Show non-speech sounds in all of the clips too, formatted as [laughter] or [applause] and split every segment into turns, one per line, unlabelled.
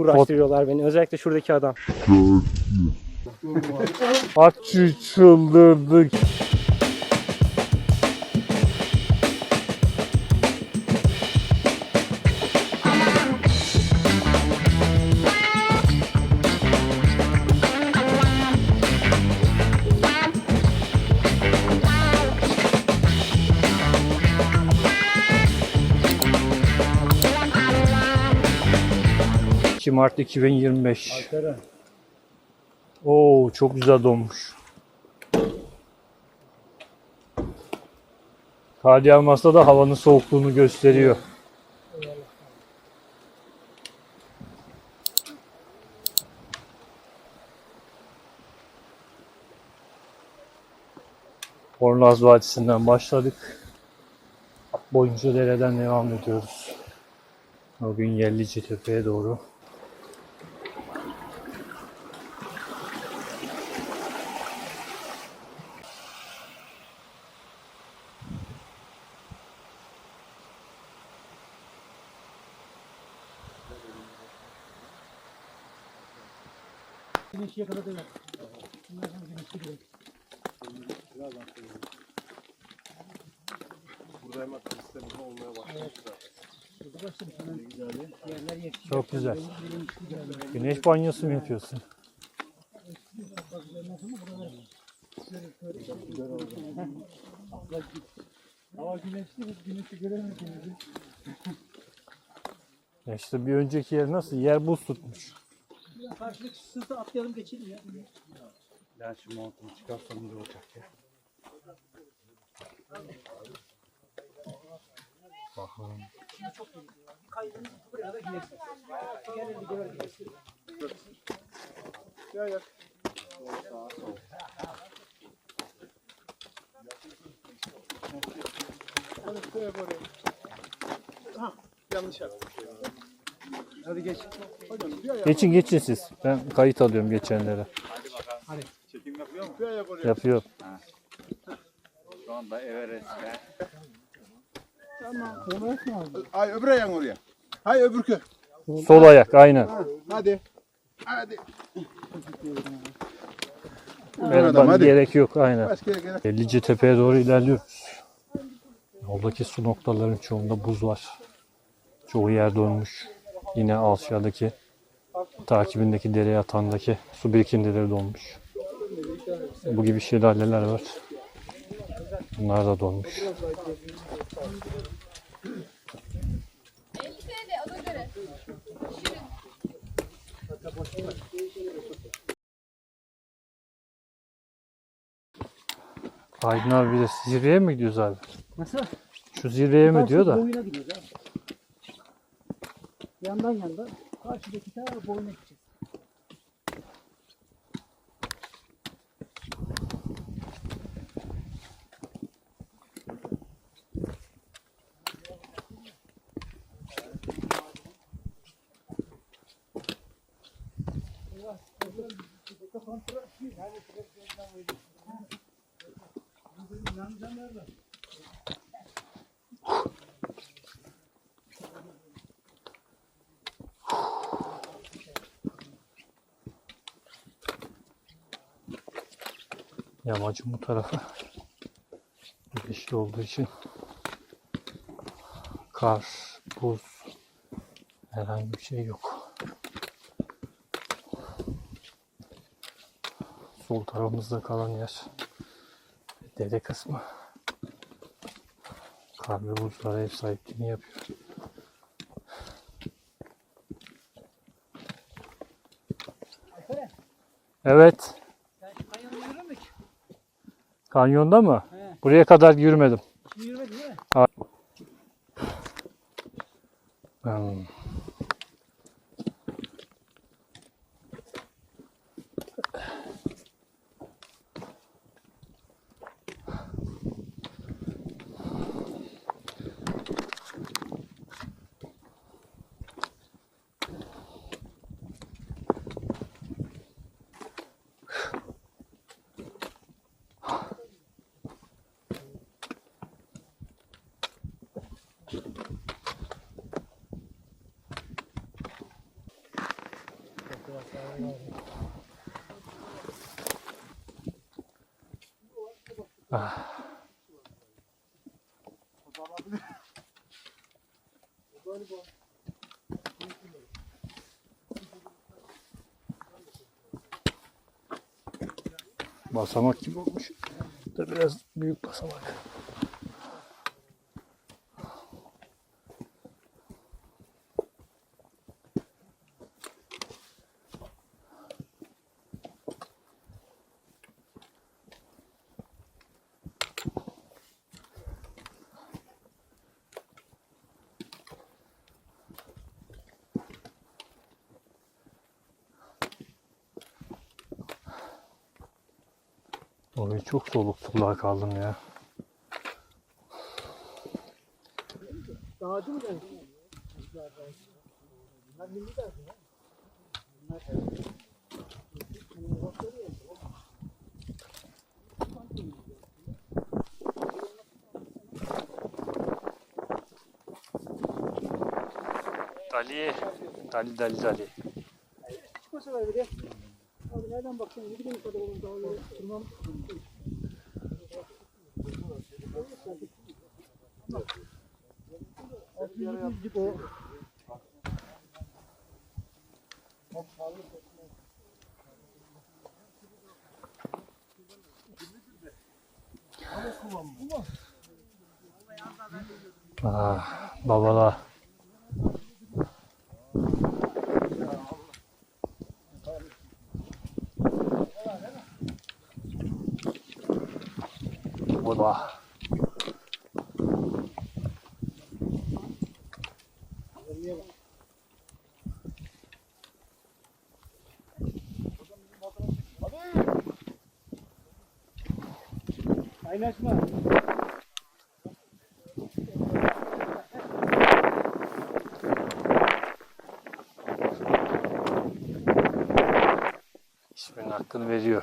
Uğraştırıyorlar beni. Özellikle şuradaki adam.
Akçı çıldırdık. Mart 2025. Oo çok güzel donmuş. Kar yağmasa da havanın soğukluğunu gösteriyor. Ornaz Vadisi'nden başladık. Boyunca dereden devam ediyoruz. Bugün Yellici Tepe'ye doğru. Çok güzel. Güneş banyosu mu yapıyorsun?
Hava güneşli biz güneşi göremediğimiz
Ya işte bir önceki yer nasıl? Yer buz tutmuş.
Karşıdaki sırtı atlayalım geçelim ya.
Ben şu montumu çıkarsam ne olacak ya?
Bakalım.
Kaydını buraya kadar gidersin. Genelde görer gidersin.
Ya ya.
Hadi koy oraya. Ha, yanlış yaptım. Hadi geç. Hocam bir ayak,
Geçin geçin siz. Ben kayıt alıyorum geçenlere.
Çekim yapıyor mu?
bir ayak oraya.
Yapıyor.
Şu anda Everest'te.
Tamam. Ay öbür ayağın oraya. Hay öbürkü.
Sol ayak aynen.
Ha, hadi. Hadi.
Evet,
adam, hadi.
gerek yok aynen.
Gerek.
Ellice Tepe'ye doğru ilerliyoruz. Yoldaki su noktalarının çoğunda buz var. Çoğu yer donmuş. Yine aşağıdaki takibindeki dere yatağındaki su birikintileri donmuş. Bu gibi şelaleler var. Bunlar da donmuş.
50 TL ona göre. Şirin.
Aydın abi bir de zirveye mi gidiyoruz abi?
Nasıl?
Şu zirveye mi diyor da.
Yandan yandan. Karşıdaki ta boyuna gideceğiz.
Yamacın bu tarafı güneşli olduğu için kar, buz herhangi bir şey yok. Sol tarafımızda kalan yer dere kısmı. Kar ve buzlara ev sahipliğini yapıyor. Evet.
Sen şu kanyonu yürür mü? hiç?
Kanyonda mı?
He.
Buraya kadar yürümedim. Basamak gibi olmuş. Da biraz büyük basamak. Orayı çok soluk soluğa kaldım ya.
Dağcı mı geldi? Bunlar milli derdi ya.
Dali. Dali dali dali.
Çıkmasalar bile. Abi nereden bakıyorsun? Ne bileyim kadar olur dağları tırman. Yüzlük o.
Ah, babala. Baba.
Kaynaşma.
İsminin hakkını veriyor.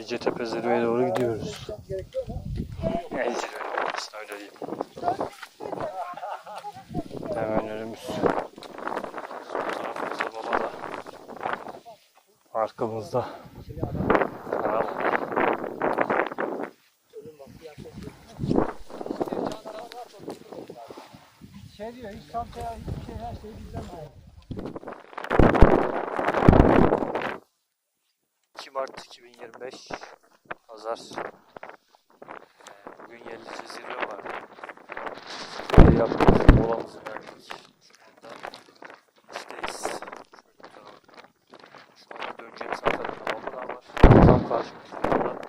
Licetepe zirveye doğru gidiyoruz. En zirve noktasına öyle diyeyim. Hemen önümüz. Sol tarafımızda baba da. Arkamızda.
Şey diyor, hiç çantaya, hiçbir şey, her şeyi bizden var.
2 Mart 2025 Pazar Ee, Bugün Yellice zirve vardı Zirveyi yaptık Molamızı verdik Şu anda işteyiz Şöyle bir tarafa. Şu anda döneceğimiz tarafta Babadağ var Tam karşımızda da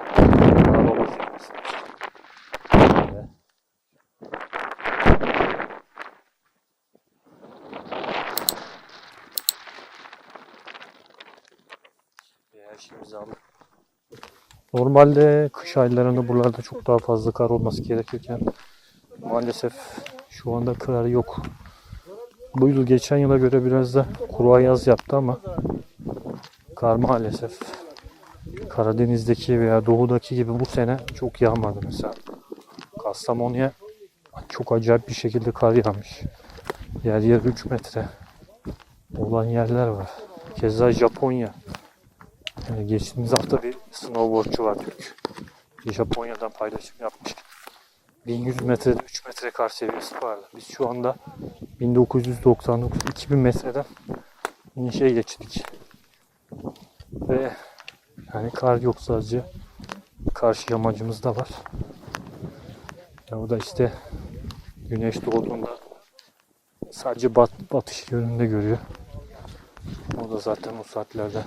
Dağbaba zirvesi Böyle. Aldık. Normalde kış aylarında buralarda çok daha fazla kar olması gerekirken maalesef şu anda kar yok. Bu yıl geçen yıla göre biraz da kuru yaz yaptı ama kar maalesef Karadeniz'deki veya doğudaki gibi bu sene çok yağmadı mesela. Kastamonu'ya çok acayip bir şekilde kar yağmış. Yer yer 3 metre olan yerler var. Keza Japonya. Geçtiğimiz hafta bir snowboardçu var Türk. Japonya'dan paylaşım yapmış. 1100 metrede 3 metre kar seviyesi vardı. Biz şu anda 1999-2000 metreden inişe geçtik. Ve yani kar yok sadece. karşı yamacımız da var. Ya o da işte güneş doğduğunda sadece bat, batış yönünde görüyor. O da zaten o saatlerde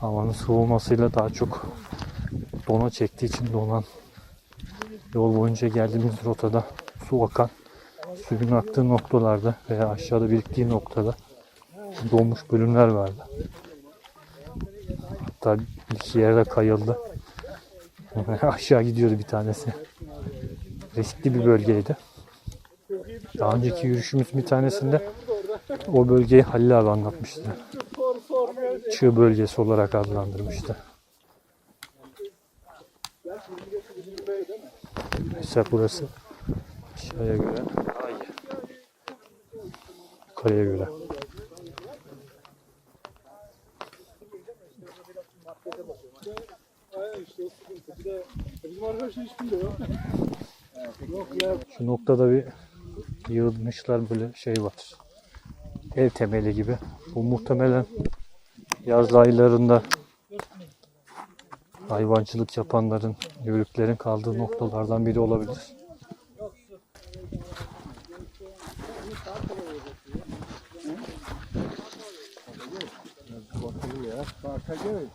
havanın soğumasıyla daha çok dona çektiği için donan yol boyunca geldiğimiz rotada su akan suyun aktığı noktalarda veya aşağıda biriktiği noktada donmuş bölümler vardı. Hatta bir iki yerde kayıldı. [laughs] Aşağı gidiyordu bir tanesi. Riskli bir bölgeydi. Daha önceki yürüyüşümüz bir tanesinde o bölgeyi Halil abi anlatmıştı. Çığ bölgesi olarak adlandırmıştı. Mesela burası aşağıya göre. Yukarıya göre. Şu noktada bir yığılmışlar böyle şey var. Ev temeli gibi. Bu muhtemelen yaz aylarında hayvancılık yapanların, yörüklerin kaldığı noktalardan biri olabilir.
Bakacağız.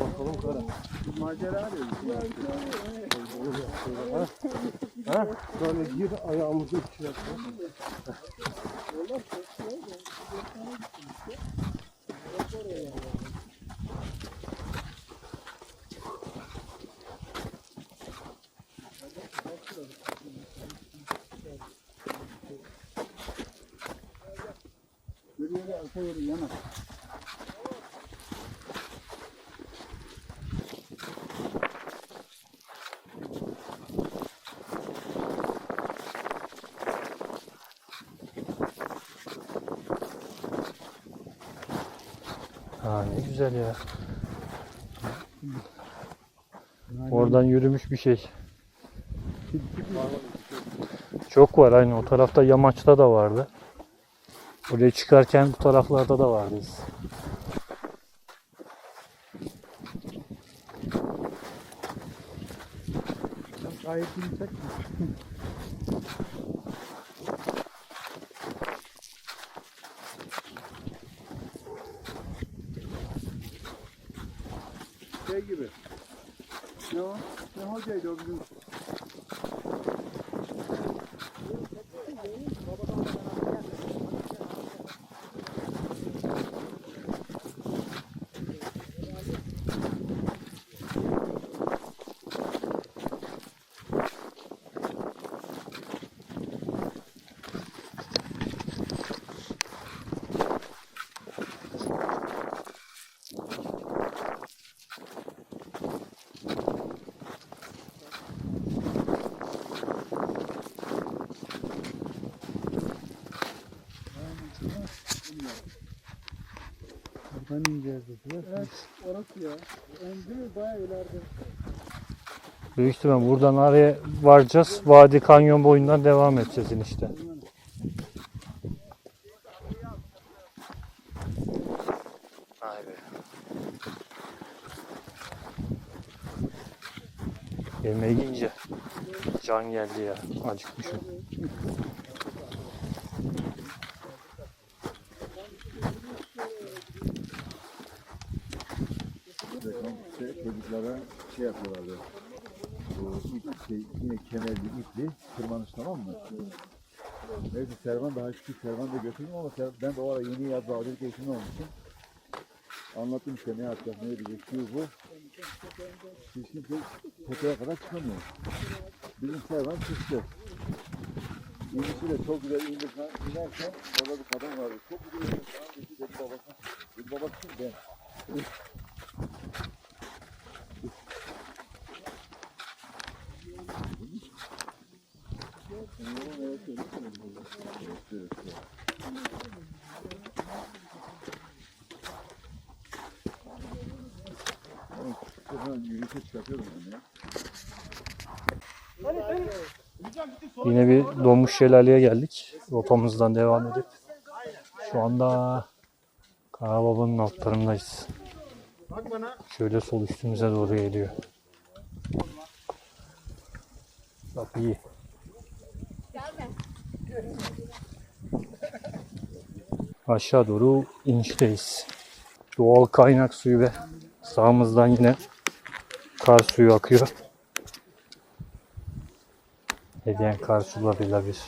Bakalım kara. Macera arıyoruz. Ha? Böyle gir ayağımızı. Yürü arka yürü yana.
Ha ne güzel ya. Oradan yürümüş bir şey. Çok var aynı o tarafta yamaçta da vardı. Buraya çıkarken bu taraflarda da vardı.
Gayet yüksek. Şey gibi. Ne o? Ne hocaydı o bizim? Buradan ineceğiz dediler. Evet, orası ya. Önce bayağı ileride.
Büyük ihtimal buradan araya varacağız. Vadi kanyon boyundan devam edeceğiz inişte. Yemeğe yiyince can geldi ya. Acıkmışım.
Çocuklara şey yapıyorlardı. Bu ip, şey, yine kemerli ipli tırmanış tamam mı? Neyse Servan daha küçük Servan da götürdüm ama ben de o ara yeni yaz bağcılık eğitimi olmuşum. Anlattım işte ne yapacağız, ne edeceğiz, şu bu. Hiç kimse tepeye kadar çıkamıyor. Bizim Servan çıktı. İndisi de çok güzel falan. İnerken orada bir kadın vardı. Çok güzel falan dedi. Dedi babası. Dedi babası? Ben.
Yine bir donmuş şelaleye geldik. Rotamızdan devam edip şu anda Karababa'nın altlarındayız. Şöyle sol üstümüze doğru geliyor. Bak iyi. Aşağı doğru inişteyiz. Doğal kaynak suyu ve sağımızdan yine kar suyu akıyor. Hediyen kar sularıyla bir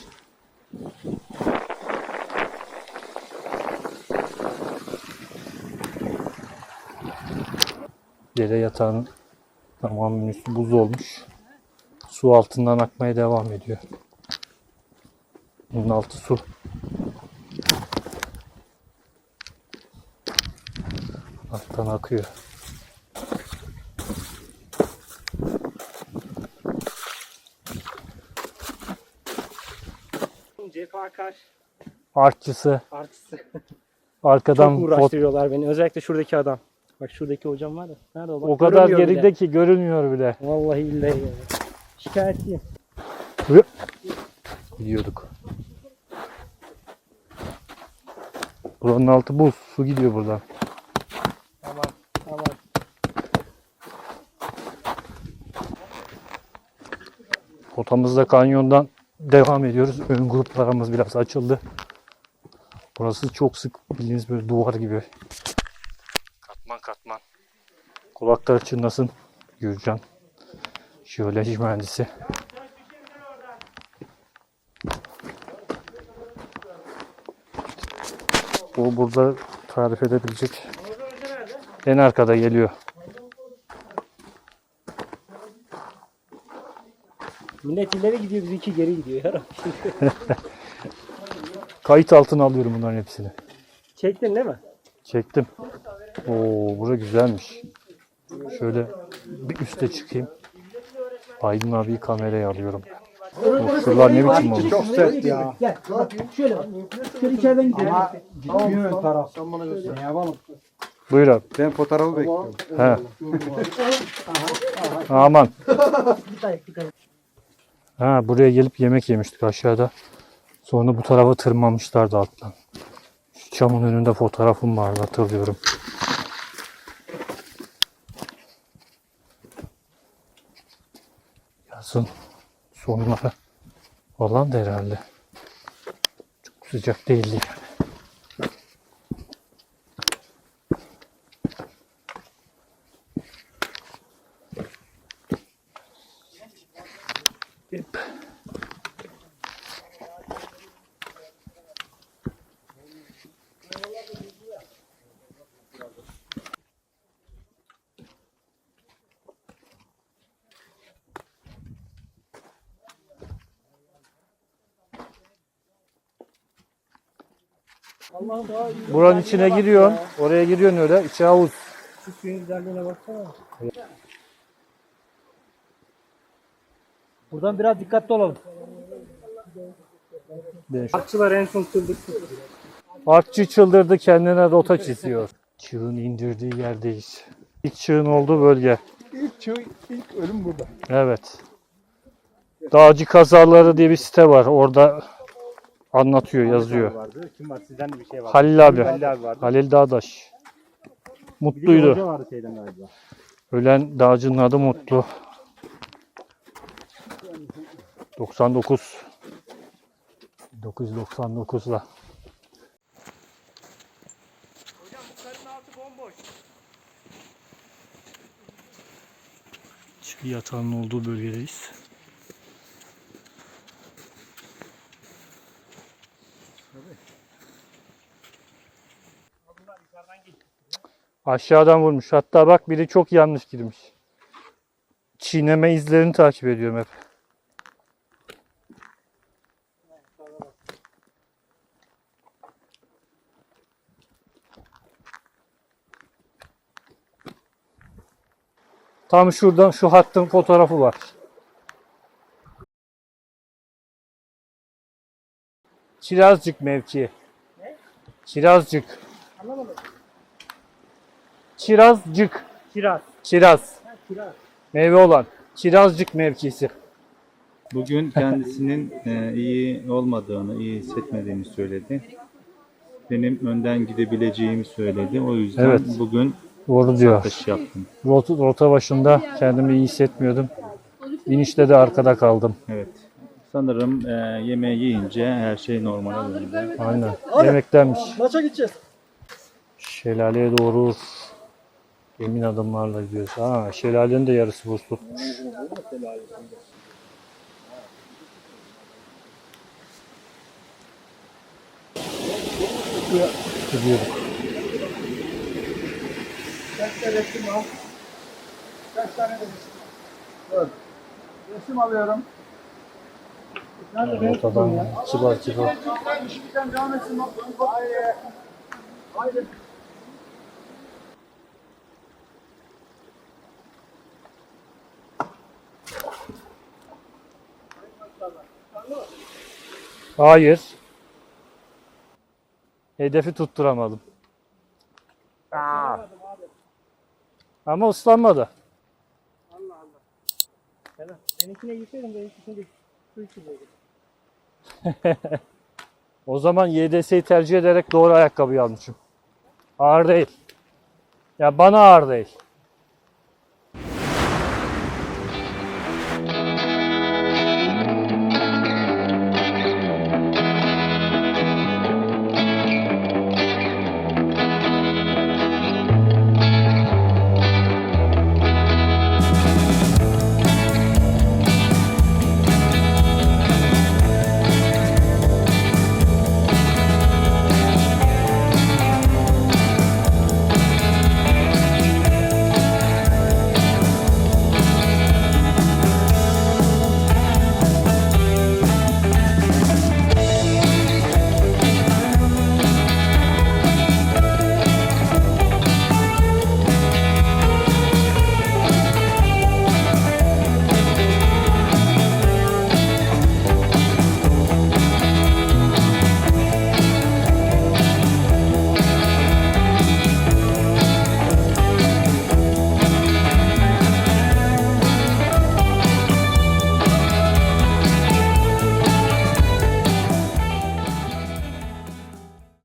Yere yatağın tamamen üstü buz olmuş. Su altından akmaya devam ediyor. Bunun altı su. Alttan akıyor. Artçısı
artist.
arkadan
Çok
pot-
uğraştırıyorlar beni. Özellikle şuradaki adam. Bak şuradaki hocam var ya. Nerede o? Bak,
o kadar geride
bile.
ki görünmüyor bile.
Vallahi billahi ya. Şikayetçiyim.
Gidiyorduk. Buranın altı buz. Su gidiyor buradan.
Aman aman.
Potamızda kanyondan devam ediyoruz. Ön gruplarımız biraz açıldı. Burası çok sık bildiğiniz böyle duvar gibi. Katman katman. Kulakları çınlasın. Gürcan. Jeoloji mühendisi. O burada tarif edebilecek. En arkada geliyor.
Millet ileri gidiyor bizimki geri gidiyor. [laughs] [laughs]
Kayıt altına alıyorum bunların hepsini.
Çektin değil mi?
Çektim. Oo, bura güzelmiş. Şöyle bir üste çıkayım. Aydın abi kameraya alıyorum. O şuralar ne biçim olmuş?
Çok sert ya.
Gel. Bak şöyle bak. Şöyle içeriden gidelim.
Ama gitmiyor ön taraf. Sen bana göster. Ne yapalım?
Buyur abi.
Ben fotoğrafı bekliyorum.
He. Aman. Ha, buraya gelip yemek yemiştik aşağıda. Sonra bu tarafa tırmanmışlardı alttan. Şu çamın önünde fotoğrafım vardı hatırlıyorum. Yazın sonları falan da herhalde. Çok sıcak değildi yani. Buranın içine giriyorsun. Oraya giriyorsun öyle. içi havuz.
Şu suyun güzelliğine baksana.
Buradan biraz dikkatli olalım.
Akçılar en son kıldıksın.
Akçı çıldırdı kendine rota çiziyor. Çığın indirdiği yerdeyiz. İlk çığın olduğu bölge.
İlk çığ, ilk ölüm burada.
Evet. Dağcı kazaları diye bir site var. Orada anlatıyor, yazıyor.
Vardı. Kim var? Sizden de bir şey var.
Halil abi.
Halil abi vardı.
Halil Dağdaş.
Bir de
Mutluydu.
hoca vardı şeyden galiba.
Ölen dağcının adı Mutlu. 99. 1999'la. Çığ yatağının olduğu bölgedeyiz. Aşağıdan vurmuş. Hatta bak biri çok yanlış girmiş. Çiğneme izlerini takip ediyorum hep. Tam şuradan şu hattın fotoğrafı var. Kirazcık mevki. Kirazcık. Kirazcık.
Kiraz.
Kiraz. Meyve olan. Kirazcık mevkisi.
Bugün kendisinin e, iyi olmadığını, iyi hissetmediğini söyledi. Benim önden gidebileceğimi söyledi. O yüzden
Evet.
bugün
Doğru diyor.
Atış yaptım.
Rota, rota başında kendimi iyi hissetmiyordum. İnişte de arkada kaldım.
Evet. Sanırım e, yemeği yiyince her şey normale döndü.
Aynen. Yemektenmiş.
Maça gideceğiz.
Şelaleye doğru emin adımlarla gidiyoruz. Ha, şelalenin de yarısı buz tutmuş. Gidiyoruz.
Kaç tane de resim? Dört. Resim alıyorum.
Ortadan kibar kibar.
Sen devam
Hayır. Hedefi tutturamadım. Ama ıslanmadı.
Benimkine girseydim benimkisine de su içindeydi. [laughs]
O zaman YDS'yi tercih ederek doğru ayakkabıyı almışım. Ağır değil. Ya bana ağır değil.